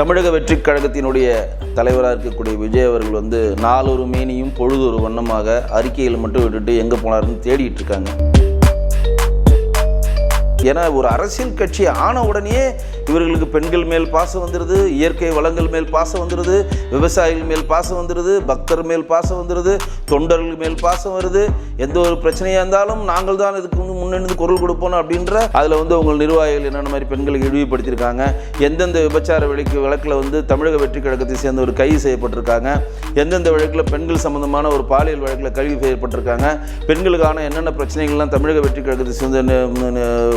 தமிழக வெற்றிக் கழகத்தினுடைய தலைவராக இருக்கக்கூடிய விஜய் அவர்கள் வந்து நாலொரு மேனியும் பொழுதொரு வண்ணமாக அறிக்கையில் மட்டும் விட்டுட்டு எங்கே போனாருன்னு தேடிட்டு இருக்காங்க. ஏன்னா ஒரு அரசியல் கட்சி ஆன உடனே இவர்களுக்கு பெண்கள் மேல் பாசம் வந்துடுது இயற்கை வளங்கள் மேல் பாசம் வந்துடுது விவசாயிகள் மேல் பாசம் வந்துடுது பக்தர் மேல் பாசம் வந்துடுது தொண்டர்கள் மேல் பாசம் வருது. எந்த ஒரு பிரச்சனையாக இருந்தாலும் நாங்கள் தான் இதுக்கு வந்து முன்னெடுந்து குரல் கொடுப்போம் அப்படின்ற அதில் வந்து உங்கள் நிர்வாகிகள் என்னென்ன மாதிரி பெண்களுக்கு இழிவுபடுத்தியிருக்காங்க எந்தெந்த விபச்சார வழக்கு வழக்கில் வந்து தமிழக வெற்றி கழகத்தை சேர்ந்த ஒரு கைது செய்யப்பட்டிருக்காங்க எந்தெந்த வழக்கில் பெண்கள் சம்பந்தமான ஒரு பாலியல் வழக்கில் கைது செய்யப்பட்டிருக்காங்க பெண்களுக்கான என்னென்ன பிரச்சனைகள்லாம் தமிழக வெற்றி கழகத்தை சேர்ந்த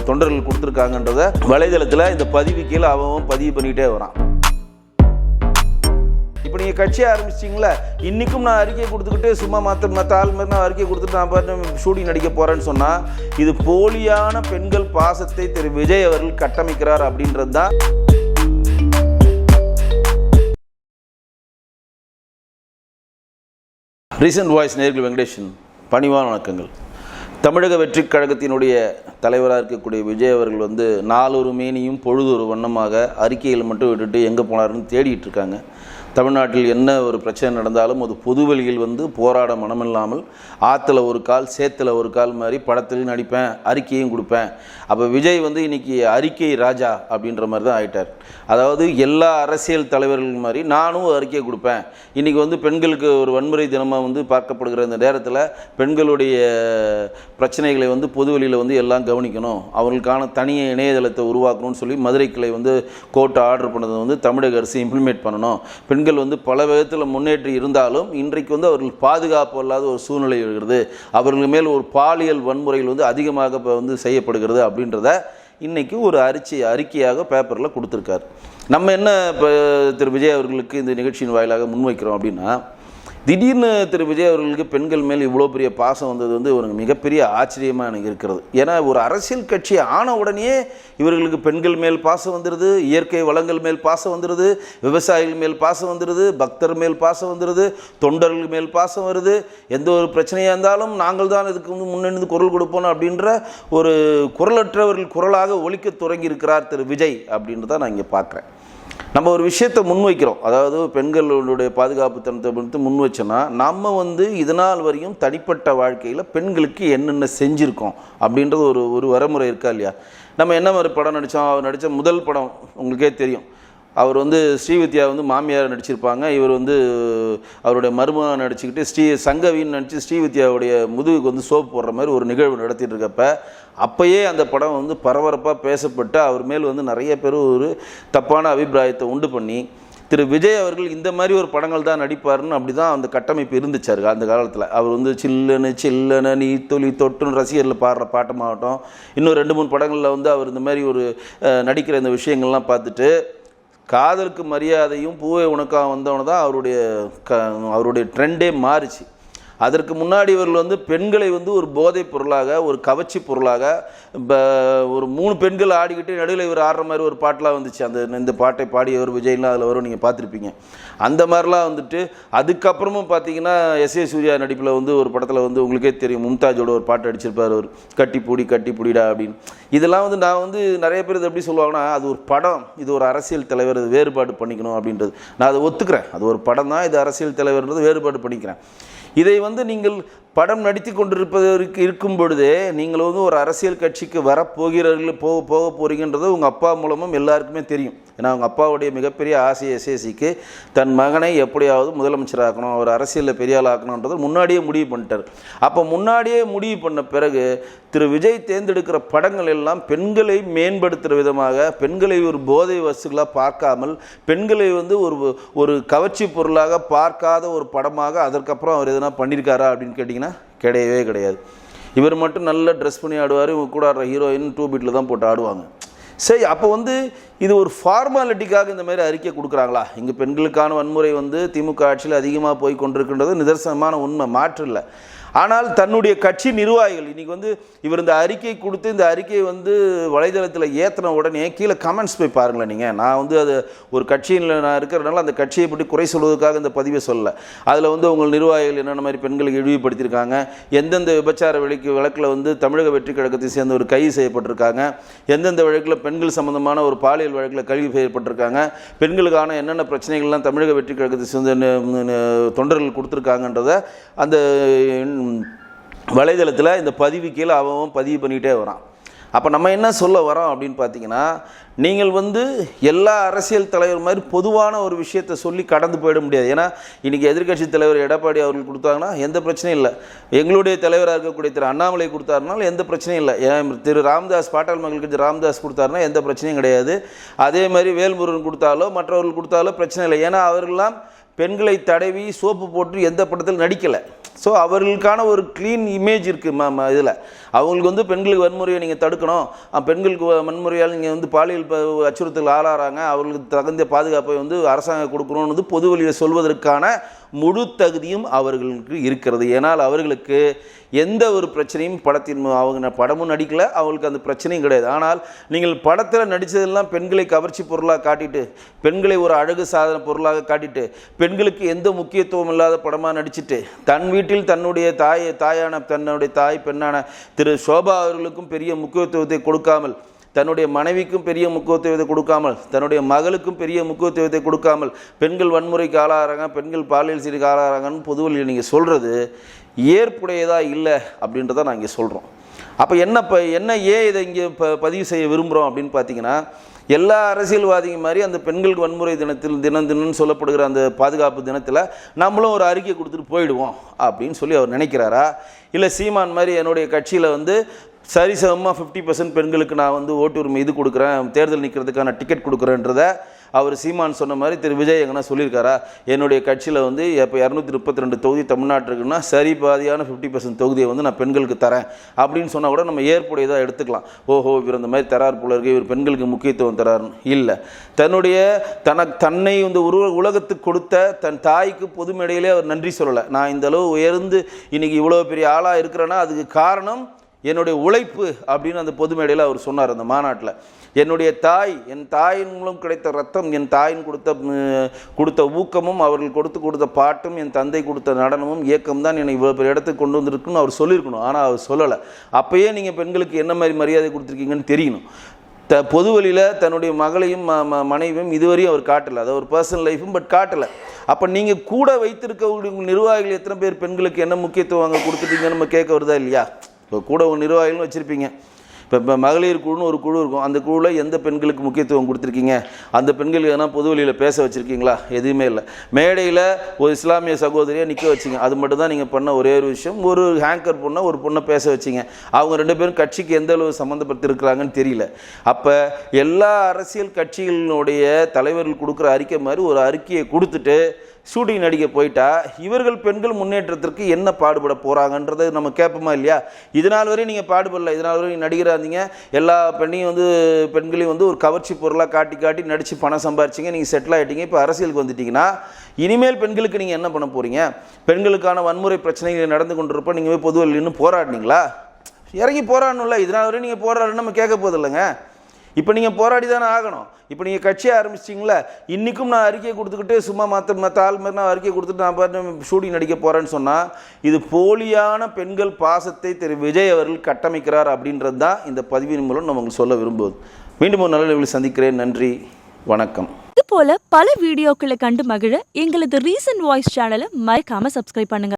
தொண்டர்கள் கொடுத்துருக்காங்கன்றத வலைதளத்தில் இந்த பதிவு கீழே அவன் பதிவு பண்ணிக்கிட்டே வரான். இப்போ நீங்கள் கட்சி ஆரம்பிச்சிட்டிங்களா இன்றைக்கும் நான் அறிக்கை கொடுத்துக்கிட்டு சும்மா மற்ற மற்ற ஆள் மாதிரி நான் அறிக்கை கொடுத்துட்டு நான் பாட்டு ஷூட்டிங் நடிக்க போகிறேன்னு சொன்னால் இது போலியான பெண்கள் பாசத்தை திரு விஜய் அவர்கள் கட்டமைக்கிறார் அப்படின்றது தான் ரீசன்ட் வாய்ஸ் நேர்கள் வெங்கடேஷன் பணிவான வணக்கங்கள். தமிழக வெற்றிக் கழகத்தினுடைய தலைவராக இருக்கக்கூடிய விஜய் அவர்கள் வந்து நாளொரு மேனியும் ஒரு வண்ணமாக அறிக்கையில் மட்டும் விட்டுட்டு எங்கே போனாருன்னு தேடிட்டு இருக்காங்க. தமிழ்நாட்டில் என்ன ஒரு பிரச்சனை நடந்தாலும் அது பொதுவெளியில் வந்து போராட மனமில்லாமல் ஆற்றுல ஒரு கால் சேத்துல ஒரு கால் மாதிரி படத்துலையும் நடிப்பேன் அறிக்கையும் கொடுப்பேன். அப்போ விஜய் வந்து இன்னைக்கு அறிக்கை ராஜா அப்படின்ற மாதிரி தான் ஆயிட்டார். அதாவது எல்லா அரசியல் தலைவர்கள் மாதிரி நானும் அறிக்கை கொடுப்பேன். இன்றைக்கி வந்து பெண்களுக்கு ஒரு வன்முறை தினமாக வந்து பார்க்கப்படுகிற இந்த நேரத்தில் பெண்களுடைய பிரச்சனைகளை வந்து பொதுவெளியில் வந்து எல்லாம் கவனிக்கணும். அவங்களுக்கான தனிய இணையதளத்தை உருவாக்கணும்னு சொல்லி மதுரை கிளை வந்து கோர்ட்டு ஆர்டர் பண்ணதை வந்து தமிழக அரசு இம்ப்ளிமெண்ட் பண்ணணும். பெண்கள் வந்து பல விதத்தில் முன்னேற்றி இருந்தாலும் இன்றைக்கு வந்து அவர்கள் பாதுகாப்பு இல்லாத ஒரு சூழ்நிலை இருக்கிறது அவர்கள் மேல் ஒரு பாலியல் வன்முறைகள் வந்து அதிகமாக இப்போ வந்து செய்யப்படுகிறது அப்படின்றத இன்றைக்கி ஒரு அரிச்சி அறிக்கையாக பேப்பரில் கொடுத்துருக்காரு. நம்ம என்ன இப்போ திரு விஜய் அவர்களுக்கு இந்த நிகழ்ச்சியின் வாயிலாக முன்வைக்கிறோம் அப்படின்னா திடீர்னு திரு விஜய் அவர்களுக்கு பெண்கள் மேல் இவ்வளோ பெரிய பாசம் வந்தது வந்து ஒரு மிகப்பெரிய ஆச்சரியமாக எனக்கு இருக்கிறது. ஏன்னா ஒரு அரசியல் கட்சி ஆன உடனே இவர்களுக்கு பெண்கள் மேல் பாசம் வந்துடுது இயற்கை வளங்கள் மேல் பாசம் வந்துடுது விவசாயிகள் மேல் பாசம் வந்துடுது பக்தர் மேல் பாசம் வந்துடுது தொண்டர்கள் மேல் பாசம் வருது. எந்த ஒரு பிரச்சனையாக இருந்தாலும் நாங்கள் தான் இதுக்கு வந்து முன்னெடுத்து குரல் கொடுப்போம் அப்படின்ற ஒரு குரலற்றவர்கள் குரலாக ஒழிக்க தொடங்கி இருக்கிறார் திரு விஜய் அப்படின்றத நான் இங்கே பார்க்குறேன். நம்ம ஒரு விஷயத்தை முன்வைக்கிறோம். அதாவது பெண்களுடைய பாதுகாப்பு தனத்தை வந்து முன் வச்சோன்னா நம்ம வந்து இதனால் வரையும் தனிப்பட்ட வாழ்க்கையில் பெண்களுக்கு என்னென்ன செஞ்சுருக்கோம் அப்படின்றது ஒரு ஒரு வரமுறை இருக்கா இல்லையா? நம்ம என்ன மாதிரி படம் நடித்தோம் அவர் நடித்த முதல் படம் உங்களுக்கே தெரியும். அவர் வந்து ஸ்ரீவித்யா வந்து மாமியார் நடிச்சிருப்பாங்க. இவர் வந்து அவருடைய மருமகன் நடிச்சுக்கிட்டு ஸ்ரீ சங்கவின்னு நடித்து ஸ்ரீவித்யாவுடைய முதுகுக்கு வந்து சோப்பு போடுற மாதிரி ஒரு நிகழ்வு நடத்திட்டு இருக்கப்ப அப்பயே அந்த படம் வந்து பரபரப்பாக பேசப்பட்டு அவர் மேல் வந்து நிறைய பேர் ஒரு தப்பான அபிப்பிராயத்தை உண்டு பண்ணி திரு விஜய் அவர்கள் இந்த மாதிரி ஒரு படங்கள் தான் நடிப்பாருன்னு அப்படி தான் அந்த கட்டமைப்பு இருந்துச்சாரு அந்த காலத்தில். அவர் வந்து சில்லுன்னு சில்லுன்னு நீ தொலி தொட்டுன்னு ரசிகரில் பாடுற பாட்டமாகட்டும் இன்னும் ரெண்டு மூணு படங்களில் வந்து அவர் இந்த மாதிரி ஒரு நடிக்கிற இந்த விஷயங்கள்லாம் பார்த்துட்டு காதலுக்கு மரியாதையும் பூவை உனக்காக வந்தவன தான் அவருடைய க அவருடைய ட்ரெண்டே மாறுச்சு. அதற்கு முன்னாடி இவர்கள் வந்து பெண்களை வந்து ஒரு போதைப் பொருளாக ஒரு கவர்ச்சி பொருளாக ஒரு மூணு பெண்கள் ஆடிக்கிட்டு நடுவில் இவர் ஆடுற மாதிரி ஒரு பாட்டெலாம் வந்துச்சு. அந்த இந்த பாட்டை பாடியவர் விஜய்லாம் அதில் வரும் நீங்கள் பார்த்துருப்பீங்க. அந்த மாதிரிலாம் வந்துட்டு அதுக்கப்புறமும் பார்த்தீங்கன்னா எஸ் ஏ சூர்யா நடிப்பில் வந்து ஒரு படத்தில் வந்து உங்களுக்கே தெரியும் மும்தாஜோட ஒரு பாட்டு அடிச்சிருப்பார் அவர். கட்டி பூடி கட்டி பூடிடா அப்படின்னு. இதெல்லாம் வந்து நான் வந்து நிறைய பேர் இது எப்படி சொல்லுவாங்கன்னா அது ஒரு படம் இது ஒரு அரசியல் தலைவர் வேறுபாடு பண்ணிக்கணும் அப்படின்றது. நான் அதை ஒத்துக்கிறேன். அது ஒரு படம் தான் இது அரசியல் தலைவர்ன்றது வேறுபாடு பண்ணிக்கிறேன். இதை வந்து நீங்கள் படம் நடித்து கொண்டிருப்பதற்கு இருக்கும் பொழுதே நீங்கள் வந்து ஒரு அரசியல் கட்சிக்கு வரப்போகிறீர்கள் போக போக போகிறீங்கன்றது உங்கள் அப்பா மூலமும் எல்லாருக்குமே தெரியும். ஏன்னா அவங்க அப்பாவுடைய மிகப்பெரிய ஆசை எஸ்ஏசிக்கு தன் மகனை எப்படியாவது முதலமைச்சராக்கணும் அவர் அரசியலில் பெரிய ஆள் ஆக்கணுன்றது முன்னாடியே முடிவு பண்ணிட்டார். அப்போ முன்னாடியே முடிவு பண்ண பிறகு திரு. விஜய் தேர்ந்தெடுக்கிற படங்கள் எல்லாம் பெண்களை மேம்படுத்துகிற விதமாக பெண்களை ஒரு போதை வசுகளாக பார்க்காமல் பெண்களை வந்து ஒரு ஒரு கவர்ச்சி பொருளாக பார்க்காத ஒரு படமாக அதற்கப்புறம் அவர் எதனா பண்ணியிருக்காரா அப்படின்னு கேட்டிங்கன்னா கிடையவே கிடையாது. இவர் மட்டும் நல்லா ட்ரெஸ் பண்ணி ஆடுவார் இவங்க கூட ஆடுற ஹீரோயின் டூ பீட்டில் தான் போட்டு ஆடுவாங்க. சரி அப்போ வந்து இது ஒரு ஃபார்மாலிட்டிக்காக இந்த மாதிரி அறிக்கை கொடுக்குறாங்களா? இங்கே பெண்களுக்கான வன்முறை வந்து திமுக ஆட்சியில் அதிகமாக போய் கொண்டிருக்கின்றது நிதர்சனமான உண்மை மாற்று இல்லை. ஆனால் தன்னுடைய கட்சி நிர்வாகிகள் இன்றைக்கி வந்து இவர் இந்த அறிக்கை கொடுத்து இந்த அறிக்கையை வந்து வலைதளத்தில் ஏற்றின உடனே கீழே கமெண்ட்ஸ் போய் பாருங்களேன் நீங்கள் நான் வந்து அது ஒரு கட்சியில் நான் இருக்கிறதுனால அந்த கட்சியை பற்றி குறை சொல்வதற்காக இந்த பதிவை சொல்லலை. அதில் வந்து உங்கள் நிர்வாகிகள் என்னென்ன மாதிரி பெண்களுக்கு இழிவுபடுத்தியிருக்காங்க எந்தெந்த விபச்சார விலைக்கு வழக்கில் வந்து தமிழக வெற்றி கழகத்தை சேர்ந்த ஒரு கைது செய்யப்பட்டிருக்காங்க எந்தெந்த வழக்கில் பெண்கள் சம்பந்தமான ஒரு பாலியல் வழக்கில் கைது செய்யப்பட்டிருக்காங்க பெண்களுக்கான என்னென்ன பிரச்சனைகள்லாம் தமிழக வெற்றி கழகத்தை சேர்ந்த தொண்டர்கள் கொடுத்துருக்காங்கன்றத அந்த வலைதளத்தில் இந்த பதிவு கீழே அவன் அவன் பதிவு பண்ணிகிட்டே வரான். அப்போ நம்ம என்ன சொல்ல வரோம் அப்படின்னு பார்த்தீங்கன்னா நீங்கள் வந்து எல்லா அரசியல் தலைவர் மாதிரி பொதுவான ஒரு விஷயத்தை சொல்லி கடந்து போயிட முடியாது. ஏன்னா இன்றைக்கி எதிர்க்கட்சி தலைவர் எடப்பாடி அவர்கள் கொடுத்தாங்கன்னா எந்த பிரச்சனையும் இல்லை. எங்களுடைய தலைவராக இருக்கக்கூடிய திரு அண்ணாமலை கொடுத்தாருனாலும் எந்த பிரச்சனையும் இல்லை. ஏன் திரு ராம்தாஸ் பாட்டாள் மக்கள் கட்சி ராம்தாஸ் கொடுத்தாருன்னா எந்த பிரச்சனையும் கிடையாது. அதே மாதிரி வேல்முருகன் கொடுத்தாலோ மற்றவர்கள் கொடுத்தாலோ பிரச்சனை இல்லை. ஏன்னா அவர்கள்லாம் பெண்களை தடவி சோப்பு போட்டு எந்த படத்தில் நடிக்கலை. ஸோ அவர்களுக்கான ஒரு க்ளீன் இமேஜ் இருக்குது மேம் இதில். அவங்களுக்கு வந்து பெண்களுக்கு வன்முறையை நீங்கள் தடுக்கணும். பெண்களுக்கு வன்முறையால் நீங்கள் வந்து பாலியல் ப- அச்சுறுத்தல் ஆளாகிறாங்க அவர்களுக்கு தகுந்த பாதுகாப்பை வந்து அரசாங்கம் கொடுக்கணும்னு வந்து பொது வழியில் சொல்வதற்கான முழு தகுதியும் அவர்களுக்கு இருக்கிறது. ஏனால் அவர்களுக்கு எந்த ஒரு பிரச்சனையும் படத்தின் அவங்க படமும் நடிக்கலை. அவங்களுக்கு அந்த பிரச்சனையும் கிடையாது. ஆனால் நீங்கள் படத்தில் நடித்ததெல்லாம் பெண்களை கவர்ச்சி பொருளாக காட்டிட்டு பெண்களை ஒரு அழகு சாதன பொருளாக காட்டிட்டு பெண்களுக்கு எந்த முக்கியத்துவம் இல்லாத படமாக நடிச்சுட்டு தன் வீட்டில் தன்னுடைய தாய் தாயான தன்னுடைய தாய் பெண்ணான திரு சோபா அவர்களுக்கும் பெரிய முக்கியத்துவத்தை கொடுக்காமல் தன்னுடைய மனைவிக்கும் பெரிய முக்கியத்துவத்தை கொடுக்காமல் தன்னுடைய மகளுக்கும் பெரிய முக்கியத்துவத்தை கொடுக்காமல் பெண்கள் வன்முறைக்கு ஆளாகிறாங்க பெண்கள் பாலியல் சீருக்கு ஆளாகிறாங்கன்னு பொதுவெளியில் நீங்கள் சொல்கிறது ஏற்புடையதாக இல்லை அப்படின்றத நான் இங்கே சொல்கிறோம் அப்போ என்ன இப்போ என்ன ஏன் இதை இங்கே ப பதிவு செய்ய விரும்புகிறோம் அப்படின்னு பார்த்தீங்கன்னா எல்லா அரசியல்வாதிங்க மாதிரி அந்த பெண்களுக்கு வன்முறை தினத்தில் தினம் தினம்னு சொல்லப்படுகிற அந்த பாதுகாப்பு தினத்தில் நம்மளும் ஒரு அறிக்கை கொடுத்துட்டு போயிடுவோம் அப்படின்னு சொல்லி அவர் நினைக்கிறாரா? இல்லை சீமான் மாதிரி என்னுடைய கட்சியில் வந்து சரிசமமாக ஃபிஃப்டி பர்சன்ட் பெண்களுக்கு நான் வந்து ஓட்டு உரிமை இது கொடுக்குறேன் தேர்தல் நிற்கிறதுக்கான டிக்கெட் கொடுக்குறேன்றத அவர் சீமான் சொன்ன மாதிரி திரு விஜய் எங்கன்னா சொல்லியிருக்காரா? என்னுடைய கட்சியில் வந்து இப்போ இரநூத்தி முப்பத்தி ரெண்டு தொகுதி தமிழ்நாட்டு இருக்குன்னா சரி பாதியான ஃபிஃப்டி பர்சன்ட் தொகுதியை வந்து நான் பெண்களுக்கு தரேன். அப்படின்னு சொன்னால் கூட நம்ம ஏற்புடையதாக எடுத்துக்கலாம். ஓஹோ இவர் இந்த மாதிரி தரார் போல இருக்கு. இவர் பெண்களுக்கு முக்கியத்துவம் தராருன்னு இல்லை. தன்னுடைய தனக்கு தன்னை இந்த உருவ உலகத்துக்கு கொடுத்த தன் தாய்க்கு பொது மேடையிலே அவர் நன்றி சொல்லலை. நான் இந்த அளவு உயர்ந்து இன்னைக்கு இவ்வளோ பெரிய ஆளாக இருக்கிறேன்னா அதுக்கு காரணம் என்னுடைய உழைப்பு அப்படின்னு அந்த பொது மேடையில் அவர் சொன்னார் அந்த மாநாட்டில். என்னுடைய தாய் என் தாயின் மூலம் கிடைத்த ரத்தம் என் தாயின் கொடுத்த கொடுத்த ஊக்கமும் அவர்கள் கொடுத்து கொடுத்த பாட்டும் என் தந்தை கொடுத்த நடனமும் இயக்கம் தான் என்னை இவ்வளோ பெரிய இடத்துக்கு கொண்டு வந்திருக்குன்னு அவர் சொல்லியிருக்கணும். ஆனால் அவர் சொல்லலை. அப்போயே நீங்கள் பெண்களுக்கு என்ன மாதிரி மரியாதை கொடுத்துருக்கீங்கன்னு தெரியணும். த பொது வழியில் தன்னுடைய மகளையும் ம ம மனைவியும் இதுவரையும் அவர் காட்டலை. அது ஒரு பர்சனல் லைஃபும் பட் காட்டலை. அப்போ நீங்கள் கூட வைத்திருக்க நிர்வாகிகள் எத்தனை பேர் பெண்களுக்கு என்ன முக்கியத்துவம் அங்கே கொடுத்துட்டீங்கன்னு நம்ம கேட்க வருதா இல்லையா? இப்போ கூட ஒரு நிர்வாகிகளும் வச்சுருப்பீங்க. இப்போ இப்போ மகளிர் குழுன்னு ஒரு குழு இருக்கும். அந்த குழுவில் எந்த பெண்களுக்கு முக்கியத்துவம் கொடுத்துருக்கீங்க? அந்த பெண்கள் எதனா பொது வழியில் பேச வச்சுருக்கீங்களா? எதுவுமே இல்லை. மேடையில் ஒரு இஸ்லாமிய சகோதரியை நிற்க வச்சிங்க. அது மட்டும் தான் நீங்கள் பண்ண ஒரே ஒரு விஷயம். ஒரு ஹேங்கர் பொண்ணை ஒரு பொண்ணை பேச வச்சிங்க. அவங்க ரெண்டு பேரும் கட்சிக்கு எந்த அளவு சம்மந்தப்பட்டிருக்கிறாங்கன்னு தெரியல. அப்போ எல்லா அரசியல் கட்சிகளினுடைய தலைவர்கள் கொடுக்குற அறிக்கை மாதிரி ஒரு அறிக்கையை கொடுத்துட்டு ஷூட்டிங் நடிக்க போயிட்டா இவர்கள் பெண்கள் முன்னேற்றத்திற்கு என்ன பாடுபட போகிறாங்கன்றதை நம்ம கேட்போமா இல்லையா? இதனால் வரையும் நீங்கள் பாடுபடல. இதனால் வரையும் நடிகர் நடிகராக இருந்தீங்க எல்லா பெண்ணையும் வந்து பெண்களையும் வந்து ஒரு கவர்ச்சி பொருளாக காட்டி காட்டி நடித்து பணம் சம்பாரிச்சிங்க. நீங்கள் செட்டில் ஆகிட்டீங்க இப்போ அரசியலுக்கு வந்துட்டீங்கன்னா இனிமேல் பெண்களுக்கு நீங்கள் என்ன பண்ண போகிறீங்க பெண்களுக்கான வன்முறை பிரச்சனைகள் நடந்து கொண்டிருப்ப நீங்கள் போய் பொதுவில் இன்னும் போராடினீங்களா? இறங்கி போராடணும்ல. இதனால் வரையும் நீங்கள் போராடணும் நம்ம கேட்க போதில்லைங்க இப்போ நீங்கள் போராடி தானே ஆகணும். இப்போ நீங்கள் கட்சியை ஆரம்பிச்சிட்டிங்களா இன்றைக்கும் நான் அறிக்கை கொடுத்துக்கிட்டு சும்மா மற்ற மற்ற ஆள் மாதிரி நான் அறிக்கை கொடுத்துட்டு நான் பாட்டு ஷூட்டிங் நடிக்க போகிறேன்னு சொன்னால் இது போலியான பெண்கள் பாசத்தை திரு விஜய் அவர்கள் கட்டமைக்கிறார் அப்படின்றது தான் இந்த பதிவின் மூலம் நம்ம உங்களுக்கு சொல்ல விரும்புவது. மீண்டும் ஒரு நல்ல சந்திக்கிறேன். நன்றி. வணக்கம். இது போல பல வீடியோக்களை கண்டு மகிழ எங்களது ரீசன்ட் வாய்ஸ் சேனலை மறக்காம சப்ஸ்கிரைப் பண்ணுங்க.